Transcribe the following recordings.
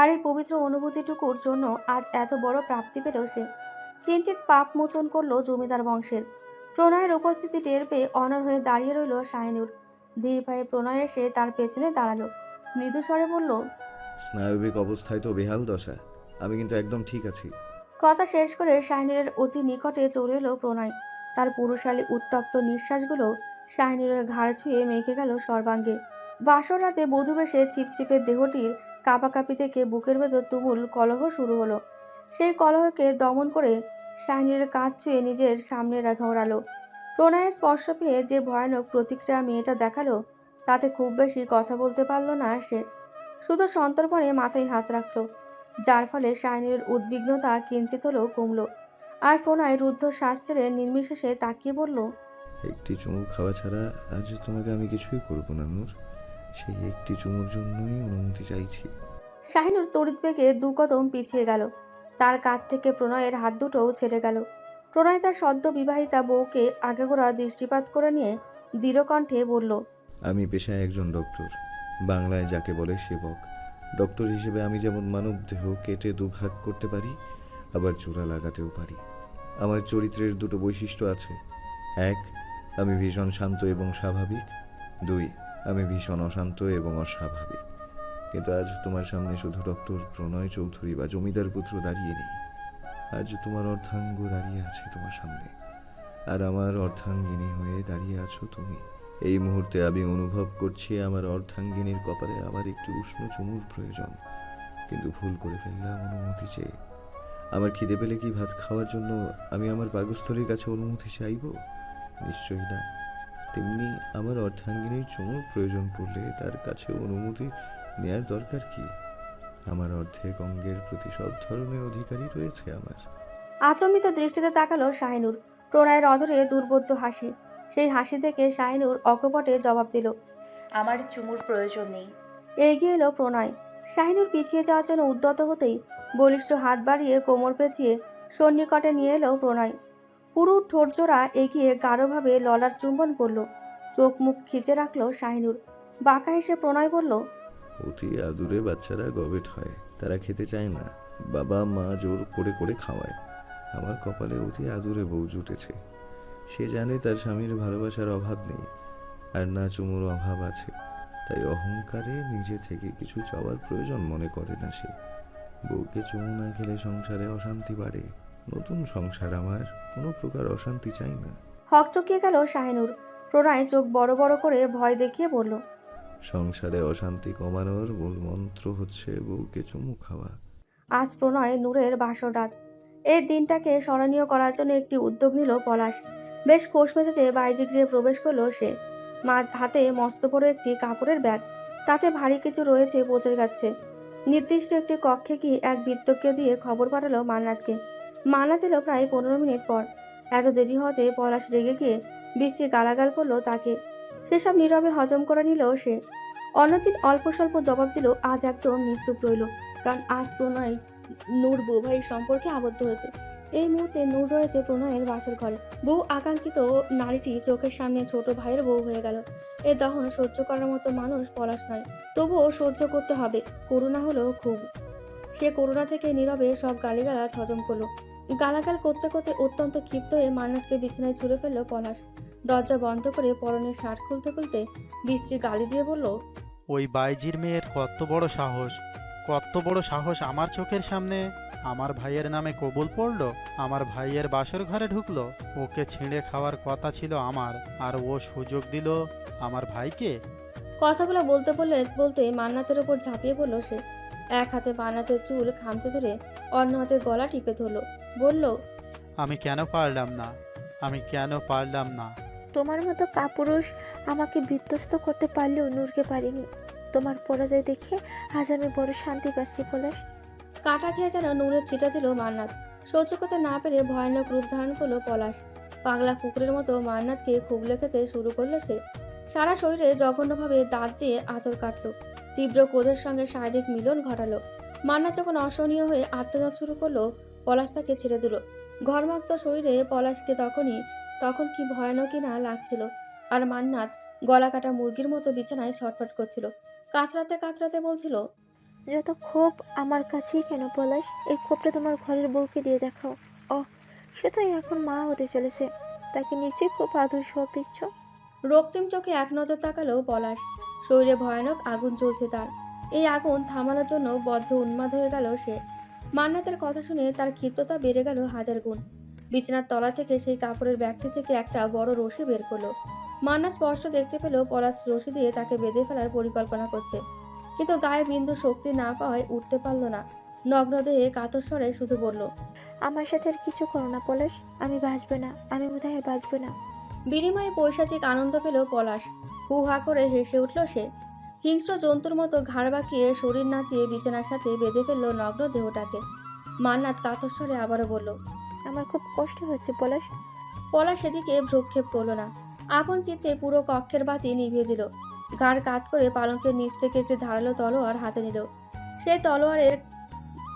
আর এই পবিত্র অনুভূতিটুকুর জন্য আজ এত বড় প্রাপ্তি পেল সে। কিঞ্চিত পাপ মোচন করল জমিদার বংশের। প্রণয়ের উপস্থিতি টের পেয়ে অনর হয়ে দাঁড়িয়ে রইল শাহিনুর। ধীর পায়ে প্রণয় এসে তার পেছনে দাঁড়াল। মৃদু স্বরে বলল স্নায়বিক অবস্থায় তো বেহাল দশা আমি কিন্তু একদম ঠিক আছি। কথা শেষ করে শাহিনুরের অতি নিকটে চলে এলো প্রণয়। তার পুরুষালী উত্তপ্ত নিঃশ্বাসগুলো শাহিনুরের ঘাড় ছুঁয়ে মেখে গেল সর্বাঙ্গে। বাসর রাতে বধূ বেশে চিপচিপে দেহটির কাঁপাকাঁপি থেকে বুকের ভেতর তুমুল কলহ শুরু হলো। সেই কলহকে দমন করে শাহিনুরের কাঁধ ছুঁয়ে নিজের সামনে রা- ধরালো। প্রণয়ের স্পর্শ পেয়ে যে ভয়ানক প্রতিক্রিয়া মেয়েটা দেখাল, তাতে খুব বেশি কথা বলতে পারল না সে। শুধু সন্তর্পণে মাথায় হাত রাখল, যার ফলে শাহিনীর উদ্বিগ্নতা কিঞ্চিত হলেও কমল। আর প্রণয় রুদ্ধ শ্বাস ছেড়ে নির্বিশেষে তাকিয়ে বলল, একটি চুমু খাওয়া ছাড়া আজ তোমাকে আমি কিছুই করব না, নূর। সেই একটি চুমুর জন্যই অনুমতি চাইছি। শাহিনুর তড়িৎ বেগে দু কদম পিছিয়ে গেল। তার কাঁধ থেকে প্রণয়ের হাত দুটোও ছেড়ে গেল। প্রণয় তার সদ্য বিবাহিতা বউকে আগাগোড়া দৃষ্টিপাত করে নিয়ে দৃঢ়কণ্ঠে বলল, আমি পেশায় একজন ডক্টর, বাংলায় যাকে বলে সেবক। ডক্টর হিসেবে আমি যেমন মানব দেহ কেটে দুভাগ করতে পারি, আবার জোড়া লাগাতেও পারি। আমার চরিত্রের দুটো বৈশিষ্ট্য আছে। এক, আমি ভীষণ শান্ত এবং স্বাভাবিক। দুই, আমি ভীষণ অশান্ত এবং অস্বাভাবিক। কিন্তু আজ তোমার সামনে শুধু ডক্টর প্রণয় চৌধুরী বা জমিদার পুত্র দাঁড়িয়ে নেই। আজ তোমার অর্ধাঙ্গ দাঁড়িয়ে আছে তোমার সামনে। আর আমার অর্ধাঙ্গিনী হয়ে দাঁড়িয়ে আছো তুমি। এই মুহূর্তে আমি অনুভব করছি আমার অর্ধাঙ্গিনীর কপালে আমার একটি উষ্ণ চুমুর প্রয়োজন। কিন্তু ভুল করে ফেললাম অনুমতি চেয়ে। আমার খিদে পেলে কি ভাত খাওয়ার জন্য আমি আমার পাকস্থলীর কাছে অনুমতি চাইব? নিশ্চয়ই না। তেমনি আমার অর্ধাঙ্গিনীর চুমুর প্রয়োজন পড়লে তার কাছে অনুমতি নেয়ার দরকার কি? আমার অর্ধেক অঙ্গের প্রতি সব ধরনের অধিকারই রয়েছে আমার। আচম্বিত দৃষ্টিতে তাকালো শাহিনুর। প্রণয়ের অধরে দুর্বোধ্য হাসি। সেই হাসি থেকে শাহিনুর অকপটে জবাব দিল আমার চুমুর প্রয়োজন নেই। এগিয়ে এলো প্রণয়। শাহিনুর পিছিয়ে যাওয়ার জন্য উদ্যত হতেই বলিষ্ঠ হাত বাড়িয়ে কোমর পেঁচিয়ে সন্নিকটে নিয়ে এলো প্রণয়। পুরু ঠোঁটজোড়া এগিয়ে গাঢ়ভাবে ললার চুম্বন করল। চোখ মুখ খিচে রাখল শাহিনুর। বাঁকা হেসে প্রণয় বলল অতি আদুরে বাচ্চারা গবেট হয়, তারা খেতে চায় না। বাবা, মা জোর করে করে খাওয়ায়। আমার কপালে অতি আদুরে বউ জুটেছে। সে জানে তার স্বামীর ভালোবাসার অভাব নেই, আর না চুমুর অভাব আছে। তাই অহংকারে নিজে থেকে কিছু চাওয়ার প্রয়োজন মনে করে না সে। বউকে চুমু না খেলে সংসারে অশান্তি বাড়ে। নতুন সংসার আমার কোনো প্রকার অশান্তি চাই না। হকচকিয়ে গেল শাহিনুর। প্রণয় চোখ বড় বড় করে ভয় দেখিয়ে বলল সংসারে অশান্তি কমানোর মূল মন্ত্র হচ্ছে বউকে চুমু খাওয়া। আজ প্রণয় নূরের বাসর রাত। এই দিনটাকে স্মরণীয় করার জন্য একটি উদ্যোগ নিল পলাশ। বেশ খোশ মেজেছে বাইজি গৃহে প্রবেশ করল সে। মা হাতে মস্ত বড় একটি কাপড়ের ব্যাগ। তাতে ভারী কিছু রয়েছে বোঝা যাচ্ছে। নির্দিষ্ট একটি কক্ষে গিয়ে এক বৃত্তকে দিয়ে খবর পাঠালো মান্নাতকে। মান্নাত এলো প্রায় পনেরো মিনিট পর। এত দেরি হতে পলাশ রেগে গিয়ে বৃষ্টি গালাগাল করল তাকে। সেসব নীরবে হজম করে নিল সে অন্যদিন অল্প স্বল্প জবাব দিল আজ একদম নিস্তুপ রইল। কারণ আজ প্রণয় নূর বউ ভাইয়ের সম্পর্কে আবদ্ধ হয়েছে। এই মুহূর্তে নূর রয়েছে প্রণয়ের বাসর ঘরে। বহু আকাঙ্ক্ষিত নারীটি চোখের সামনে ছোট ভাইয়ের বউ হয়ে গেল। এ দহন সহ্য করার মতো মানুষ পলাশ নয়। তবুও সহ্য করতে হবে। করুণা হলো খুব। সে করুণা থেকে নীরবে সব গালিগালাজ হজম করল। গালাগাল করতে করতে অত্যন্ত ক্ষিপ্ত হয়ে মান্নাতকে বিছানায় ছুঁড়ে ফেলল পলাশ। দরজা বন্ধ করে পরনের শার্ট খুলতে খুলতে বৃষ্টি গালি দিয়ে বলল ওই বাইজির মেয়ের কত বড় সাহস কত বড় সাহস আমার চোখের সামনে। আমার ভাইয়ের নামে কবুল পড়ল আমার ভাইয়ের বাসর ঘরে ঢুকলো ওকে ছিঁড়ে খাওয়ার কথা ছিল আমার আর ও সুযোগ দিল আমার ভাইকে। কথাগুলো বলতে বললে বলতে মান্নাতের ওপর ঝাঁপিয়ে পড়ল সে। এক হাতে মান্নাতের চুল খামতে ধরে অন্য হাতে গলা টিপে ধরলো বলল আমি কেন পারলাম না? আমি কেন পারলাম না? তোমার মতো কাপুরুষ আমাকে বিধ্বস্ত করতে পারলেও নূরকে পারিনি। তোমার পরাজয় দেখে আজ আমি বড় শান্তি পাচ্ছি পলাশ কাটা খেয়ে যেন নুনের ছিটা দিল মান্নাত। সহ্য করতে না পেরে ভয়ানক রূপ ধারণ করল পলাশ। পাগলা কুকুরের মতো মান্নাতকে খুবলে খেতে শুরু করল সে। সারা শরীরে জঘন্যভাবে দাঁত দিয়ে আঁচড় কাটলো। তীব্র ক্রোধের সঙ্গে শারীরিক মিলন ঘটালো। মান্নাত যখন অসহনীয় হয়ে আত্মনাদ শুরু করল, পলাশ তাকে ছেড়ে দিল। ঘরমাক্ত শরীরে পলাশকে তখনই তখন কি ভয়ানকই না লাগছিল। আর মান্নাত গলা কাটা মুরগির মতো বিছানায় ছটফট করছিল। কাতরাতে কাতরাতে বলছিল যত ক্ষোভ আমার কাছেই কেন পলাশ? এই ক্ষোভটা তোমার ঘরের বউকে দিয়ে দেখাও। ও সে তো এখন মা হতে চলেছে। তাকে নিশ্চয়ই খুব আদর সব দিচ্ছ। রক্তিম চোখে এক নজর তাকালো পলাশ। শরীরে ভয়ানক আগুন জ্বলছে তার। এই আগুন থামানোর জন্য বদ্ধ উন্মাদ হয়ে গেল সে। মান্নাতের কথা শুনে তার ক্ষিপ্ততা বেড়ে গেল হাজার গুণ। বিছানার তলা থেকে সেই কাপড়ের ব্যাগটি থেকে একটা বড় রশি বের করল। মান্না স্পষ্ট দেখতে পেল পলাশ রশি দিয়ে তাকে বেঁধে ফেলার পরিকল্পনা করছে। কিন্তু গায়ে বিন্দু শক্তি না পাওয়ায় উঠতে পারল না। নগ্ন দেহে কাতর স্বরে শুধু বলল আমার সাথে আর কিছু করো না পলাশ। আমি বাঁচবো না আমি বোধহয় আর বাঁচবো না। বিনিময়ে পৈশাচিক আনন্দ পেল পলাশ। হু হা করে হেসে উঠল সে। হিংস্র জন্তুর মতো ঘাড় বাঁকিয়ে শরীর নাচিয়ে বিছানার সাথে বেঁধে ফেলল নগ্ন দেহটাকে। মান্নাত কাতস্বরে আবারও বলল আমার খুব কষ্ট হচ্ছে পলাশ। পলাশ সেদিকে ভ্রুক্ষেপ করল না। আপন চিত্তে পুরো কক্ষের বাতি নিভিয়ে দিল। ঘাড় কাত করে পালঙ্কের নিচ থেকে একটি ধারালো তলোয়ার হাতে নিল। সেই তলোয়ারের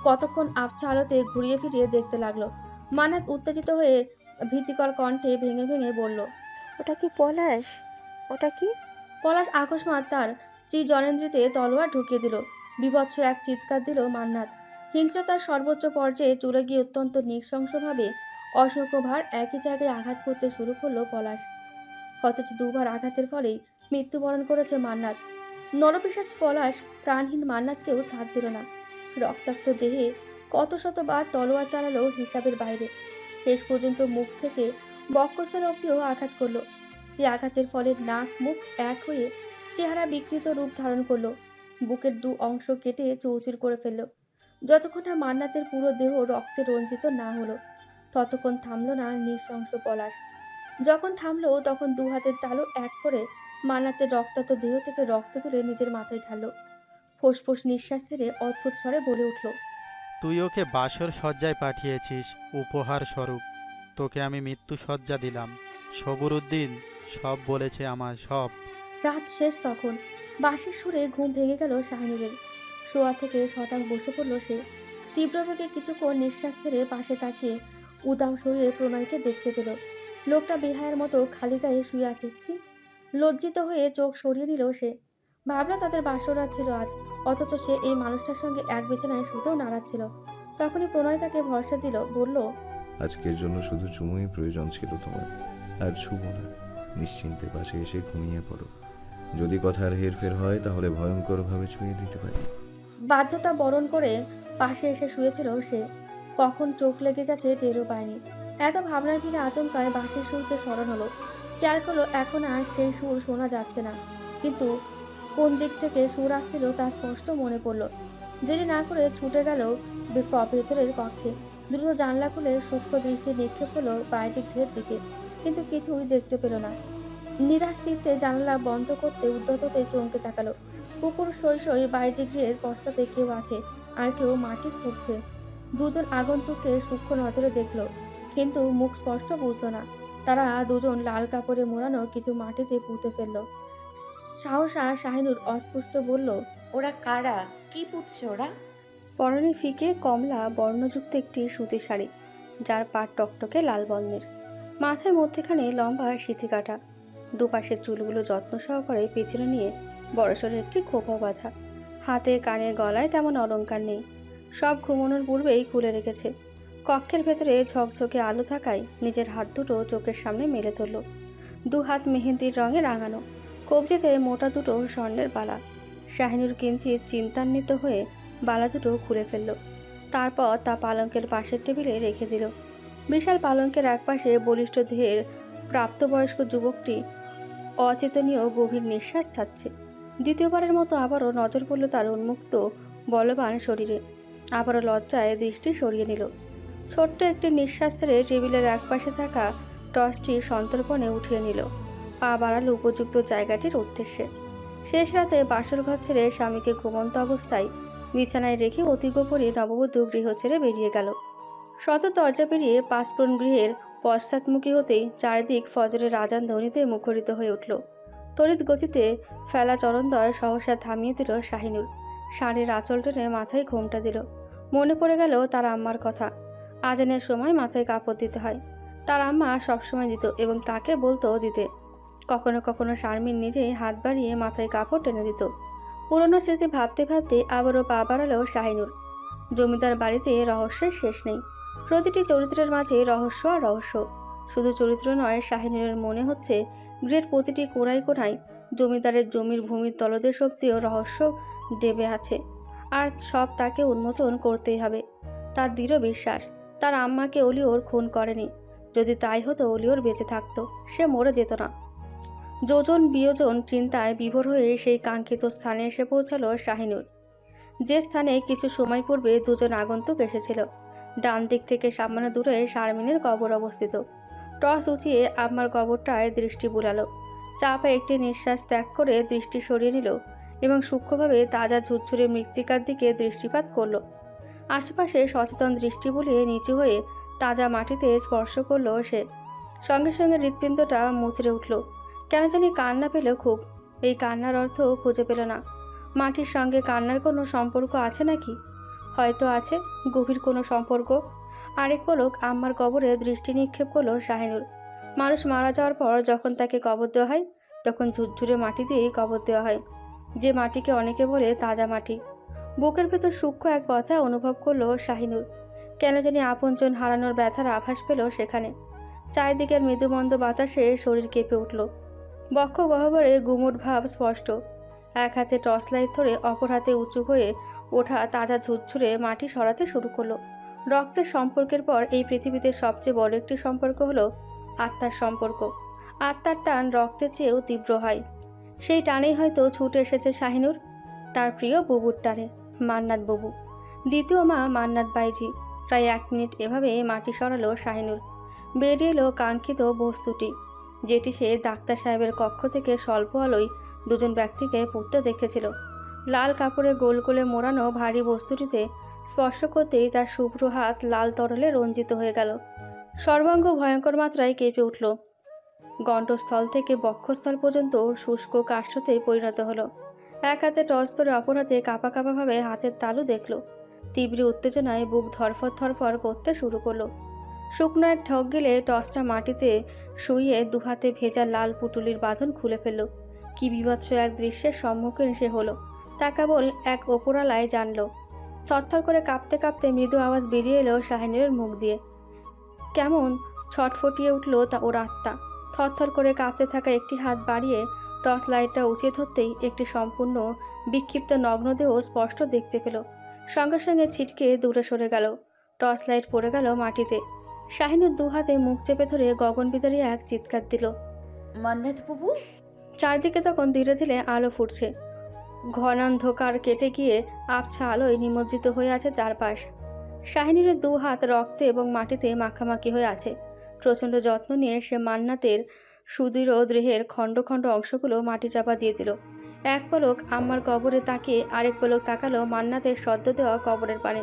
কতক্ষণ আবছা আলোতে ঘুরিয়ে ফিরিয়ে দেখতে লাগল। মান্নাত উত্তেজিত হয়ে ভীতিকর কণ্ঠে ভেঙে ভেঙে বলল ওটা কি পলাশ? ওটা কি? পলাশ আকস্মাত তার স্ত্রী জনেন্দ্রীতে তলোয়ার ঢুকিয়ে দিল। বিভৎস এক চিৎকার দিল মান্নাত। হিংস্রতার সর্বোচ্চ পর্যায়ে চলে গিয়ে অত্যন্ত নৃশংসভাবে অসংখ্য ভার একই জায়গায় আঘাত করতে শুরু করল পলাশ। অথচ দুবার আঘাতের ফলেই মৃত্যুবরণ করেছে মান্নাত। নরপিসাচ পলাশ প্রাণহীন মান্নাতকেও ছাড় দিল না। রক্তাক্ত দেহে কত শতবার তলোয়ার চালালো হিসাবের বাইরে। শেষ পর্যন্ত মুখ থেকে বক্ষস্থল অব্দিও আঘাত করল। যে আঘাতের ফলে নাক মুখ এক হয়ে চেহারা বিকৃত রূপ ধারণ করল। বুকের দু অংশ কেটে চৌচুর করে ফেলল। যতক্ষণ না মান্নাতের পুরো দেহ রক্তে রঞ্জিত না হলো ততক্ষণ থামলো না নৃশংস পলাশ। যখন থামলো তখন দু হাতের তালু এক করে মান্নাতের রক্তাক্ত দেহ থেকে রক্ত তুলে নিজের মাথায় ঢাললো। ফোঁস নিঃশ্বাস ছেড়ে অদ্ভুত স্বরে বলে উঠল তুই ওকে বাসর শয্যায় পাঠিয়েছিস উপহার স্বরূপ। তোকে আমি মৃত্যু শয্যা দিলাম। সবুরুদ্দিন সব বলেছে আমার সব। রাত শেষ তখন। বাঁশির সুরে ঘুম ভেঙে গেল শাহিনুরের। শোয়া থেকে শটাং বসে পড়ল সে। তীব্র বেগে কিছুক্ষণ নিঃশ্বাস ছেড়ে পাশে তাকিয়ে উদাম শরীরে প্রণয়কে দেখতে পেল। লোকটা বেহায়ের মতো খালি গায়ে শুয়ে আছে লজ্জিত হয়ে চোখ সরিয়ে নিল সে। ভাবলো তাদের বাসরাত ছিল আজ, অথচ সে এই মানুষটার সঙ্গে এক বিছানায় শুতেও নাড়াচ্ছিল তখনই প্রণয় তাকে ভরসা দিল, বলল, আজকের জন্য শুধু চুমুই প্রয়োজন ছিল তোমার, আর ছুবো না, নিশ্চিন্তে পাশে এসে ঘুমিয়ে পড়ো। যদি কথার হেরফের হয়, তাহলে ভয়ঙ্করভাবে ছুঁয়ে দিতে পারি। বাধ্যতা বরণ করে পাশে এসে শুয়েছিল সে। কখন চোখ লেগে গেছে টেরও পায়নি। এত ভাবনার ভিড়ে আচমকায় বাঁশির সুরকে স্মরণ হলো। খেয়াল করল, এখন আর সেই সুর শোনা যাচ্ছে না। কিন্তু কোন দিক থেকে সুর আসছিল তা স্পষ্ট মনে পড়ল। দেরি না করে ছুটে গেল ভেতরের কক্ষে। দ্রুত জানলা খুলে সূক্ষ্ম দৃষ্টি নিক্ষেপ হলো বাইরে গৃহের দিকে। কিন্তু কিছুই দেখতে পেল না। নিরাশ চিত্তে জানলা বন্ধ করতে উদ্যততে চমকে তাকালো। কুকুর সই সই বাইরে গৃহের পশ্চাতে কেউ আছে আর কেউ মাটি খুঁড়ছে। দুজন আগন্তুককে সূক্ষ্ম নজরে দেখল কিন্তু মুখ স্পষ্ট বুঝলো না। তারা দুজন লাল কাপড়ে মোড়ানো কিছু মাটিতে পুঁতে ফেলল। সাহসা শাহিনুর অস্পষ্ট বলল ওরা কারা? কি পুচ্ছে ওরা? পরনে ফিকে কমলা বর্ণযুক্ত একটি সুতির শাড়ি যার পাট টকটকে লাল বর্ণের। মাথায় মধ্যেখানে লম্বা সিথি কাটা দুপাশের চুলগুলো যত্ন সহকারে পেছনে নিয়ে বড়সড় একটি খোপা বাঁধা। হাতে, কানে, গলায় তেমন অলংকার নেই। সব ঘুমানোর পূর্বেই খুলে রেখেছে। কক্ষের ভেতরে ঝকঝকে আলো থাকায় নিজের হাত দুটো চোখের সামনে মেলে ধরল। দু হাত মেহেন্দির রঙে রাঙানো। কবজিতে মোটা দুটো স্বর্ণের বালা। শাহিনুর কিঞ্চিত চিন্তান্বিত হয়ে বালা দুটো খুলে ফেলল। তারপর তা পালঙ্কের পাশের টেবিলে রেখে দিল। বিশাল পালঙ্কের একপাশে বলিষ্ঠ দেহের প্রাপ্তবয়স্ক যুবকটি অচেতনীয় গভীর নিঃশ্বাস ছাড়ছে। দ্বিতীয়বারের মতো আবারও নজর পড়ল তার উন্মুক্ত, বলবান শরীরে। আবারও লজ্জায় দৃষ্টি সরিয়ে নিল। ছোট্ট একটি নিঃশ্বাস ছেড়ে টেবিলের একপাশে থাকা টর্চটি সন্তর্পণে উঠিয়ে নিল। পা বাড়ালো উপযুক্ত জায়গাটির উদ্দেশ্যে। শেষ রাতে বাসর ঘর ছেড়ে স্বামীকে ঘুমন্ত অবস্থায় বিছানায় রেখে অতি গোপনে নববধূ গৃহ ছেড়ে বেরিয়ে গেল। শত দরজা পেরিয়ে পাঁচপ্রণ গৃহের পশ্চাৎমুখী হতেই চারিদিক ফজরের রাজান ধ্বনিতে মুখরিত হয়ে উঠল। তড়িৎ গতিতে ফেলা চরণদয় সহসা থামিয়ে দিল শাহিনুর। শাড়ির আঁচল টেনে মাথায় ঘোমটা দিল। মনে পড়ে গেল তার আম্মার কথা। আজানের সময় মাথায় কাপড় দিতে হয়। তার আম্মা সবসময় দিত এবং তাকে বলতো দিতে। কখনো কখনো শারমিন নিজেই হাত বাড়িয়ে মাথায় কাপড় টেনে দিত। পুরনো স্মৃতি ভাবতে ভাবতে আবারও পা বাড়ালো শাহিনুর। জমিদার বাড়িতে রহস্যের শেষ নেই। প্রতিটি চরিত্রের মাঝে রহস্য আর রহস্য। শুধু চরিত্র নয়, শাহিনুরের মনে হচ্ছে গৃহের প্রতিটি কোনায় কোনায় জমিদারের জমির ভূমির তলদেশ অব্দিও রহস্য ডেবে আছে। আর সব তাকে উন্মোচন করতেই হবে। তার দৃঢ় বিশ্বাস, তার আম্মাকে অলিওর খুন করেনি। যদি তাই হতো, অলিওর বেঁচে থাকতো, সে মরে যেত না। যোজন বিয়োজন চিন্তায় বিভোর হয়ে সেই কাঙ্ক্ষিত স্থানে এসে পৌঁছালো শাহিনুর। যে স্থানে কিছু সময় পূর্বে দুজন আগন্তুক এসেছিল। ডান দিক থেকে সামান্য দূরে শারমিনের কবর অবস্থিত। টস উঁচিয়ে আমার কবরটায় দৃষ্টি বুলালো। চাপা একটি নিঃশ্বাস ত্যাগ করে দৃষ্টি সরিয়ে নিল এবং সূক্ষ্মভাবে তাজা ঝুরঝুরে মৃত্তিকার দিকে দৃষ্টিপাত করল। আশেপাশে সচেতন দৃষ্টি বুলিয়ে নিচু হয়ে তাজা মাটিতে স্পর্শ করল সে। সঙ্গে সঙ্গে হৃৎপিণ্ডটা মুচড়ে উঠল। কেন জানি কান্না পেল খুব। এই কান্নার অর্থ খুঁজে পেল না। মাটির সঙ্গে কান্নার কোনো সম্পর্ক আছে নাকি? হয়তো আছে, গভীর কোনো সম্পর্ক। আরেক পলক আম্মার কবরে দৃষ্টি নিক্ষেপ করল শাহিনুর মানুষ মারা যাওয়ার পর যখন তাকে কবর দেওয়া হয়, তখন ঝুরঝুরে মাটি দিয়েই কবর দেওয়া হয়। যে মাটিকে অনেকে বলে তাজা মাটি। বুকের ভেতর সূক্ষ্ম এক কথা অনুভব করল শাহিনুর কেন জানি আপনজন হারানোর ব্যথার আভাস পেল সেখানে। চারিদিকের মৃদুমন্দ বাতাসে শরীর কেঁপে উঠল। বক্ষ গহ্বরে গুমট ভাব স্পষ্ট। এক হাতে টর্চ লাইট ধরে অপর হাতে উঁচু হয়ে ওঠা তাজা ঝুরঝুরে মাটি সরাতে শুরু করল। রক্তের সম্পর্কের পর এই পৃথিবীতে সবচেয়ে বড় একটি সম্পর্ক হলো আত্মার সম্পর্ক। আত্মার টান রক্তের চেয়েও তীব্র হয়। সেই টানেই হয়তো ছুটে এসেছে শাহিনুর, তার প্রিয় বুবুর টানে, মান্নাত বাবু। দ্বিতীয় মা মান্নাত বাইজি। প্রায় এক মিনিট এভাবে মাটি সরালো শাহিনুর। বেরিয়ে এলো কাঙ্ক্ষিত বস্তুটি, যেটি সে ডাক্তার সাহেবের কক্ষ থেকে স্বল্প আলোয় দুজন ব্যক্তিকে পুঁততে দেখেছিল। লাল কাপড়ে গোল গোলে মোড়ানো ভারী বস্তুটিতে স্পর্শ করতেই তার শুভ্র হাত লাল তরলে রঞ্জিত হয়ে গেল। সর্বাঙ্গ ভয়ঙ্কর মাত্রায় কেঁপে উঠল। গণ্ঠস্থল থেকে বক্ষস্থল পর্যন্ত শুষ্ক কাষ্ঠতে পরিণত হলো। এক হাতে টস ধরে অপর হাতে কাঁপা কাঁপাভাবে হাতের তালু দেখল। তীব্র উত্তেজনায় বুক ধরফর ধরফর করতে শুরু করল। শুকনো এক ঠক গেলে টসটা মাটিতে শুইয়ে দুহাতে ভেজা লাল পুটুলির বাঁধন খুলে ফেলল। কি বিভৎস এক দৃশ্যের সম্মুখীন সে হলো। তা কেবল এক ওপরালায় জানলো। থরথর করে কাঁপতে কাঁপতে মৃদু আওয়াজ বেরিয়ে এলো শাহিনের মুখ দিয়ে। কেমন? ছট ছটফটিয়ে উঠল তা ওর আত্মা। থরথর করে কাঁপতে থাকা একটি হাত বাড়িয়ে টর্চ লাইটটা উঁচিয়ে ধরতেই একটি সম্পূর্ণ বিক্ষিপ্ত নগ্নদেহ স্পষ্ট দেখতে পেল। সঙ্গে সঙ্গে ছিটকে দূরে সরে গেল। টর্চ লাইট পড়ে গেল মাটিতে। শাহিনুর দু হাতে মুখ চেপে ধরে গগন বিদারী এক চিৎকার দিল। মান্নাত বাবু? চারদিকে তখন ধীরে ধীরে আলো ফুটছে। ঘনান্ধকার কেটে গিয়ে আবছা আলোয় নিমজ্জিত হয়ে আছে চারপাশ। শাহিনীর দু হাত রক্তে এবং মাটিতে মাখামাখি হয়ে আছে। প্রচণ্ড যত্ন নিয়ে সে মান্নাতের সুদৃঢ় দেহের খণ্ড খণ্ড অংশগুলো মাটি চাপা দিয়ে দিল। এক পলক আম্মার কবরে তাকিয়ে আরেক পলক তাকালো মান্নাতের সদ্য দেওয়া কবরের পানে।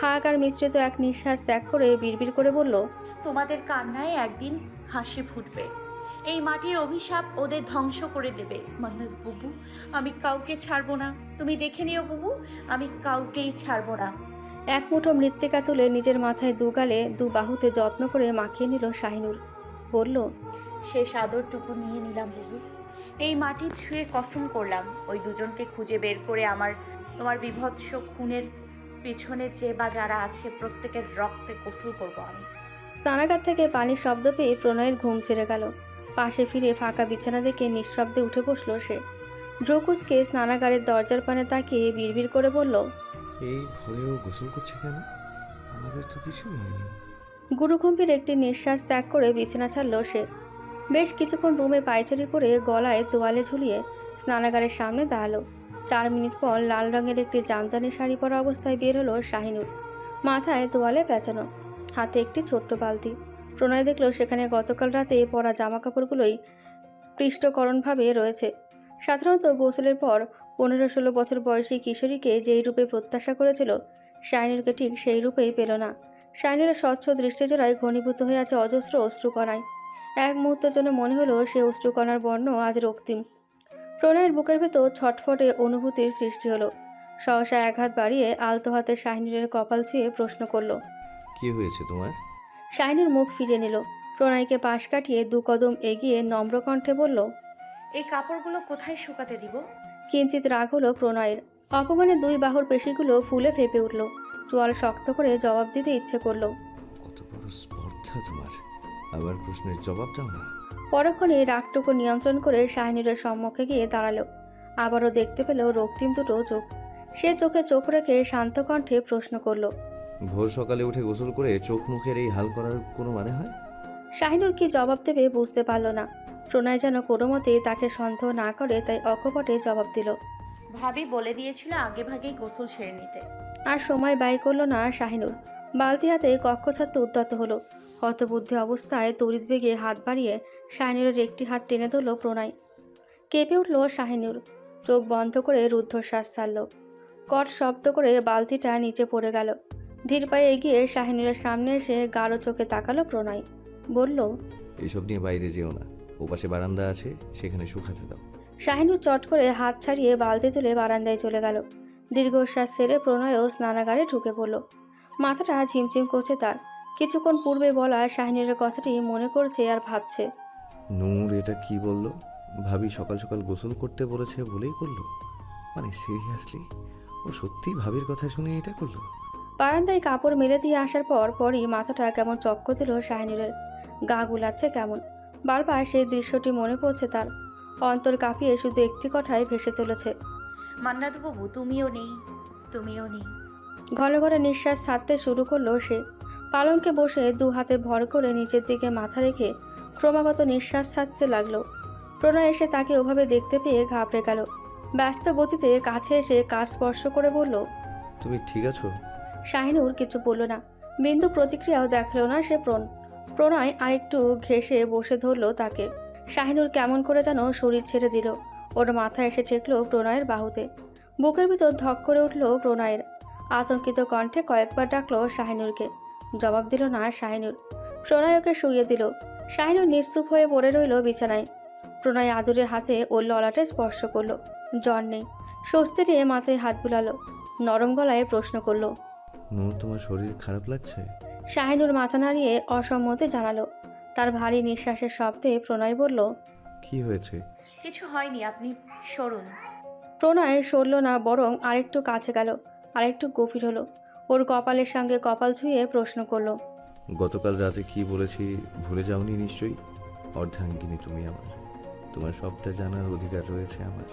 হাহাকার মিশ্রিত এক নিঃশ্বাস ত্যাগ করে বিড়বিড় করে বলল, তোমাদের কান্নায় একদিন হাসি ফুটবে। এই মাটির অভিশাপ ওদের ধ্বংস করে দেবে। মান্নাত বুবু আমি কাউকে ছাড়বো না। তুমি দেখে নিও বুবু আমি কাউকেই ছাড়বো না। এক মুঠো মৃত্তিকা তুলে নিজের মাথায় দু গালে দু বাহুতে যত্ন করে মাখিয়ে নিল শাহিনুর বলল শেষ আদরটুকু নিয়ে নিলাম বাবু। এই মাটি ছুঁয়ে কসম করলাম। ওই দুজনকে খুঁজে বের করে আমার তোমার বিভৎস খুনের পিছনে যে বা যারা আছে প্রত্যেকের রক্তে গোসল করব আমি। স্নানাগার থেকে পানির শব্দ পেয়ে প্রণয়ের ঘুম ছেড়ে গেল। পাশে ফিরে ফাঁকা বিছানা দেখে নিঃশব্দে উঠে বসল সে। ড্রোকুসকে স্নানাগারের দরজার পানে তাকিয়ে বিড়বিড় করে বলল এই ভয়েও গোসল করছে কেন? আমাদের তো কিছু হয়নি। গুরুগম্ভীর একটি নিঃশ্বাস ত্যাগ করে বিছানা ছাড়ল সে। বেশ কিছুক্ষণ রুমে পায়চারি করে গলায় তোয়ালে ঝুলিয়ে স্নানাগারের সামনে দাঁড়াল। চার মিনিট পর লাল রঙের একটি জামদানি শাড়ি পরা অবস্থায় বের হলো শাহিনুর। মাথায় তোয়ালে পেঁচানো হাতে একটি ছোট্ট বালতি। প্রণয় দেখল সেখানে গতকাল রাতে পরা জামা কাপড়গুলোই পৃষ্ঠকরণভাবে রয়েছে। সাধারণত গোসলের পর পনেরো ষোলো বছর বয়সী কিশোরীকে যেই রূপে প্রত্যাশা করেছিল, শাইনুরকে ঠিক সেই রূপেই পেল না। শাইনুরের স্বচ্ছ দৃষ্টিজোড়ায় ঘনীভূত হয়ে আছে অজস্র অশ্রুকণায়। এক মুহূর্তের জন্য মনে হলো সে অশ্রুকণার বর্ণ আজ রক্তিম। প্রণয়ের বুকের ভেতর ছটফটে অনুভূতির সৃষ্টি হলো। সহসা এক হাত বাড়িয়ে আলতো হাতে শাহিনুরের কপাল ছুঁয়ে প্রশ্ন করল, কি হয়েছে তোমার? শাহিনুর মুখ ফিরে নিল। প্রণয়কে পাশ কাটিয়ে দু কদম এগিয়ে নম্র কণ্ঠে বলল এই কাপড়গুলো কোথায় শুকাতে দিব? কিঞ্চিত রাগ হলো প্রণয়ের। অপমানে দুই বাহুর পেশিগুলো ফুলে ফেপে উঠল। চোয়াল শক্ত করে জবাব দিতে ইচ্ছে করল কত বড় স্পর্ধা তোমার। আমার প্রশ্নের জবাব দাও না। পরক্ষণে রাগটুকু নিয়ন্ত্রণ করে শাহিনুরের সম্মুখে গিয়ে দাঁড়াল। আবারও দেখতে পেল রক্তিম দুটো চোখ। সে চোখে চোখ রেখে শান্ত কণ্ঠে প্রশ্ন করল ভোর সকালে উঠে গোসল করে চোখ মুখের এই হাল করার কোনো মানে হয়? শাহিনুর কি জবাব দেবে বুঝতে পারল না। প্রণয় যেন কোনো মতে তাকে সন্দেহ না করে তাই অকপটে জবাব দিল। ভাবি বলে দিয়েছিল আগে ভাগেই গোসল সেরে নিতে। আর সময় ব্যয় করল না শাহিনুর। বালতি হাতে কক্ষ ছাড়তে উদ্যত হলো। হতবুদ্ধি অবস্থায় তড়িৎ বেগে হাত বাড়িয়ে শাহিনুরের একটি হাত টেনে ধরল প্রণয়। কেঁপে উঠল শাহিনুর। চোখ বন্ধ করে রুদ্ধশ্বাস ছাড়ল। কট শব্দ করে বালতিটা নিচে পড়ে গেল। ধীর পায়ে এগিয়ে শাহিনুরের সামনে এসে গাঢ় চোখে তাকালো প্রণয়। বলল এইসব নিয়ে বাইরে যেও না। ওপাশে বারান্দা আছে সেখানে শুকাতে দাও। শাহিনুর চট করে হাত ছাড়িয়ে বালতি তুলে বারান্দায় চলে গেল। দীর্ঘশ্বাস ছেড়ে প্রণয়ও স্নানাগারে ঢুকে পড়ল। মাথাটা ঝিমঝিম করছে তার। কিছুক্ষণ পূর্বে বলা শাহিনুরের কথাটি মনে করছে আর ভাবছে। নূর এটা কি বলল? ভাবি সকাল সকাল গোসল করতে বলেছে বলেই করল। মানে সিরিয়াসলি ও সত্যিই ভাবির কথা শুনে এটা করল? বারান্দায় কাপড় মেলে দিয়ে আসার পর পরই মাথাটা কেমন চক্ক দিল শাহিনুরের গা গুলাচ্ছে কেমন। বারবার সেই দৃশ্যটি মনে পড়ছে তার। অন্তর কাঁপিয়ে শুধু একটি কথায় ভেসে চলেছে। মান্নাতবাবু তুমিও নেই তুমিও নেই। ঘন ঘন নিঃশ্বাস ছাড়তে শুরু করল সে। পালঙ্কে বসে দু হাতে ভর করে নিচের দিকে মাথা রেখে ক্রমাগত নিঃশ্বাস ছাড়তে লাগল। প্রণয় এসে তাকে ওভাবে দেখতে পেয়ে ঘাবড়ে গেল। ব্যস্ত গতিতে কাছে এসে কাজ স্পর্শ করে বলল তুমি ঠিক আছো? শাহিনুর কিছু বলল না। বিন্দু প্রতিক্রিয়াও দেখল না সে প্রণ, প্রণয় আরেকটু ঘেসে বসে ধরলো তাকে। শাহিনুর কেমন করে যেন শরীর ছেড়ে দিল। ওর মাথা এসে ঠেকলো প্রণয়ের বাহুতে। বুকের ভিতর ধক করে উঠল প্রণয়ের। আতঙ্কিত কণ্ঠে কয়েকবার ডাকলো শাহিনুরকে। জবাব দিল না শাহিনুর। প্রণয় ওকে শুইয়ে দিল। শাহিনুর নিস্তুপ হয়ে পড়ে রইল বিছানায়। প্রণয় আদুরে হাতে ওর ললাটে স্পর্শ করল। জ্বর নেই। স্বস্তি মাথায় হাত বুলালো। নরম গলায় প্রশ্ন করল নূর তোমার শরীর খারাপ লাগছে? শাহিনুর মাথা নাড়িয়ে অসম্মতি জানালো। তার ভারী নিঃশ্বাসের শব্দে প্রণয় বলল কি হয়েছে? কিছু হয়নি আপনি সরুন। প্রণয় সরল না বরং আরেকটু কাছে গেল আরেকটু গভীর হলো। ওর কপালের সঙ্গে কপাল ছুঁয়ে প্রশ্ন করল গতকাল রাতে কি বলেছি ভুলে যাওনি নিশ্চয়ই? অর্ধাঙ্গিনী তুমি আমার তোমার সবটা জানার অধিকার রয়েছে আমার।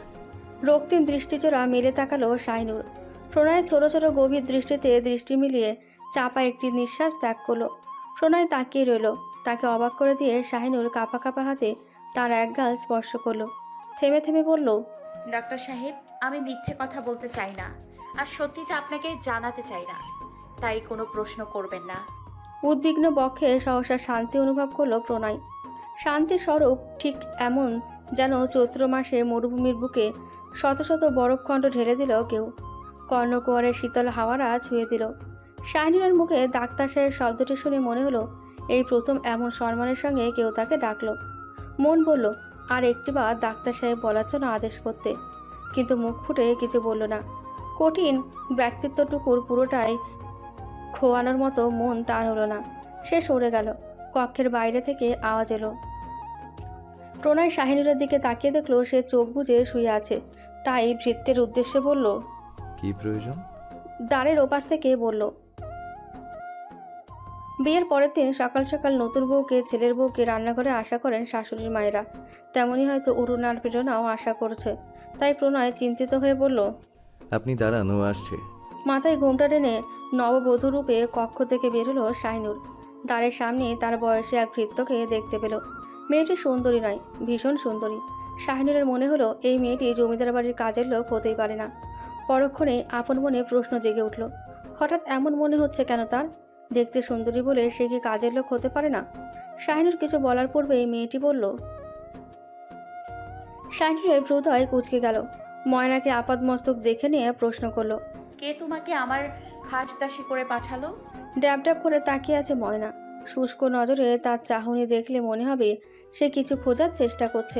রক্তিম দৃষ্টিচোরা মেলে তাকালো শাহিনুর। প্রণয়ের ছোট ছোট গভীর দৃষ্টিতে দৃষ্টি মিলিয়ে চাপা একটি নিঃশ্বাস ত্যাগ করল। প্রণয় তাকিয়ে রইল। তাকে অবাক করে দিয়ে শাহিনুর কাপা কাপা হাতে তার এক গাল স্পর্শ করল। থেমে থেমে বলল ডাক্তার সাহেব আমি মিথ্যে কথা বলতে চাই না। আর সত্যিটা আপনাকে জানাতে চাই না। তাই কোনো প্রশ্ন করবেন না। উদ্বিগ্ন বক্ষে সহসা শান্তি অনুভব করল প্রণয়। শান্তির স্বরূপ ঠিক এমন যেন চৈত্র মাসে মরুভূমির বুকে শত শত বরফখণ্ড ঢেলে দিল কেউ। কর্ণকুয়ারের শীতল হাওয়ারা ছুঁয়ে দিল। শাহিনুরের মুখে ডাক্তার সাহেব শব্দটি শুনে মনে হলো, এই প্রথম এমন সম্মানের সঙ্গে কেউ তাকে ডাকলো। মন বলল, আর একটিবার ডাক্তার সাহেব বলার জন্য আদেশ করতে। কিন্তু মুখ ফুটে কিছু বলল না। কঠিন ব্যক্তিত্বটুকুর পুরোটাই খোয়ানোর মতো মন তার হলো না। সে সরে গেল, কক্ষের বাইরে থেকে আওয়াজ এলো। প্রণয় শাহিনুরের দিকে তাকিয়ে দেখল, সে চোখ বুজে শুয়ে আছে। তাই ভৃত্যের উদ্দেশ্যে বলল কি প্রয়োজন? দ্বারের ওপাশ থেকে বলল বিয়ের পরের দিন সকাল সকাল নতুন বউকে ছেলের বউকে রান্নাঘরে আশা করেন শাশুড়ির মায়েরা। তেমনই হয়তো অরুণ আর প্রেরণাও আশা করছে। তাই প্রণয় চিন্তিত হয়ে বলল আপনি দাঁড়ান আসছে। মাথায় ঘোমটা টেনে নববধূ রূপে কক্ষ থেকে বের হলো শাহিনুর দ্বারের সামনে তার বয়সে এক ভৃত্যকে দেখতে পেল। মেয়েটি সুন্দরী নয় ভীষণ সুন্দরী। শাহিনুরের মনে হলো এই মেয়েটি জমিদার বাড়ির কাজের লোক হতেই পারে না। পরক্ষণে আপন মনে প্রশ্ন জেগে উঠল হঠাৎ এমন মনে হচ্ছে কেন তার? দেখতে সুন্দরী বলে সে কি কাজের লোক হতে পারে না? শাহিনুর কিছু বলার পূর্বেই মেয়েটি বলল শাহিনুরের হৃদয় কুচকে গেল। ময়নাকে আপাদমস্তক দেখে নিয়ে প্রশ্ন করল কে তোমাকে আমার খাস দাসী করে পাঠালো? ড্যাব ড্যাব করে তাকিয়ে আছে ময়না। শুষ্ক নজরে তার চাহনি দেখলে মনে হবে সে কিছু খোঁজার চেষ্টা করছে।